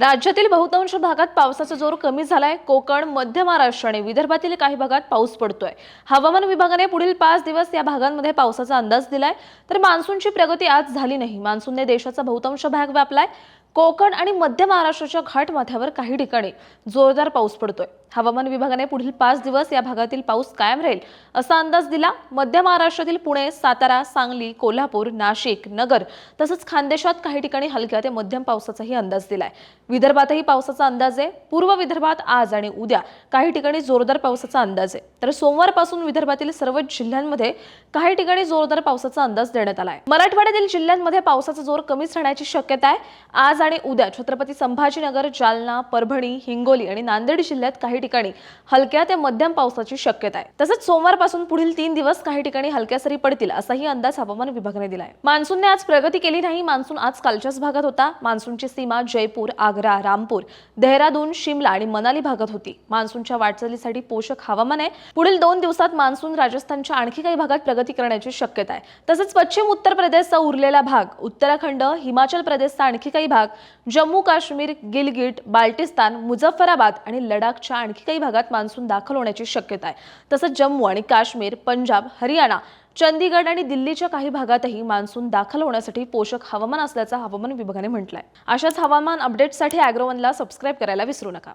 राज्यातील बहुतांश भागात पावसाचा जोर कमी झालाय. कोकण मध्य महाराष्ट्र आणि विदर्भातील काही भागात पाऊस पडतोय. हवामान विभागाने पुढील पाच दिवस या भागांमध्ये पावसाचा अंदाज दिलाय. तर मान्सूनची प्रगती आज झाली नाही. मान्सूनने देशाचा बहुतांश भाग व्यापलाय. कोकण आणि मध्य महाराष्ट्राच्या घाटमाथ्यावर काही ठिकाणी जोरदार पाऊस पडतोय. हवामान विभागाने पुढील पाच दिवस या भागातील पाऊस कायम राहील असा अंदाज दिला मध्य महाराष्ट्रातील पुणे सातारा सांगली कोल्हापूर नाशिक नगर तसंच खानदेशात काही ठिकाणी हलक्या ते मध्यम पावसाचाही अंदाज दिलाय. विदर्भातही पावसाचा अंदाज आहे. पूर्व विदर्भात आज आणि उद्या काही ठिकाणी जोरदार पावसाचा अंदाज आहे. तर सोमवारपासून विदर्भातील सर्व जिल्ह्यांमध्ये काही ठिकाणी जोरदार पावसाचा अंदाज देण्यात आला आहे मराठवाड्यातील जिल्ह्यांमध्ये पावसाचा जोर कमीच राहण्याची शक्यता आहे. आज आणि उद्या छत्रपती संभाजीनगर जालना परभणी हिंगोली आणि नांदेड जिल्ह्यात काही ठिकाणी हलक्या ते मध्यम पावसाची शक्यता आहे तसंच सोमवारपासून पुढील तीन दिवस काही ठिकाणी हलक्या सरी पडतील असाही अंदाज हवामान विभागाने दिलाय. मान्सूनने आज प्रगती केली नाही मान्सून आज कालच्याच भागात होता. मान्सूनची सीमा जयपूर आग्रा रामपूर देहरादून शिमला आणि मनाली भागात होती. मान्सूनच्या वाटचालीसाठी पोषक हवामान आहे. पुढील दोन दिवसात मान्सून राजस्थानच्या आणखी काही भागात प्रगती करण्याची शक्यता आहे तसंच पश्चिम उत्तर प्रदेशचा उरलेला भाग उत्तराखंड हिमाचल प्रदेशचा आणखी काही भाग जम्मू काश्मीर गिलगिट बाल्टिस्तान मुझफ्फराबाद आणि लडाखच्या आणखी काही भागात मान्सून दाखल होण्याची शक्यता आहे. तसंच जम्मू आणि काश्मीर पंजाब हरियाणा चंदीगड आणि दिल्लीच्या काही भागातही मान्सून दाखल होण्यासाठी पोषक हवामान असल्याचं हवामान विभागाने म्हटलंय. अशाच हवामान अपडेटसाठी अॅग्रोवनला सबस्क्राईब करायला विसरू नका.